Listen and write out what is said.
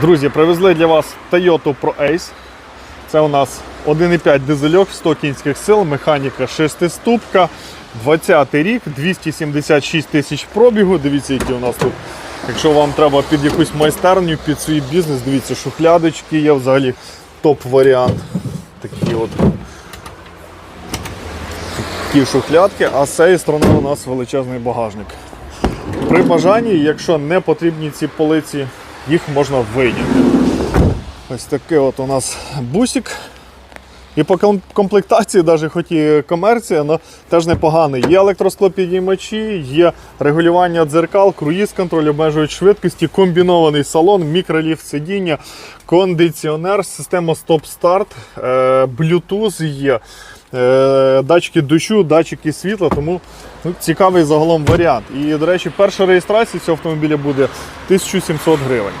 Друзі, привезли для вас Toyota Pro Ace. Це у нас 1,5 дизельок, 100 кінських сил, механіка 6-ступка, 20 рік, 276 тисяч пробігу. Дивіться, які у нас тут. Якщо вам треба під якусь майстерню, під свій бізнес, дивіться, шухлядочки є взагалі топ-варіант. Такі от такі шухлядки, а з цієї сторони у нас величезний багажник. При бажанні, якщо не потрібні ці полиці, їх можна вийняти. Ось такий от у нас бусик. І по комплектації, навіть хоч і комерція, але теж непоганий. Є електросклопідіймачі, є регулювання дзеркал, круїз контроль, обмежують швидкості, комбінований салон, мікроліфт сидіння, кондиціонер, система стоп-старт, е, Bluetooth є, датчики дощу, датчики світла, тому ну, цікавий загалом варіант. І, до речі, перша реєстрація цього автомобіля буде 1700 гривень.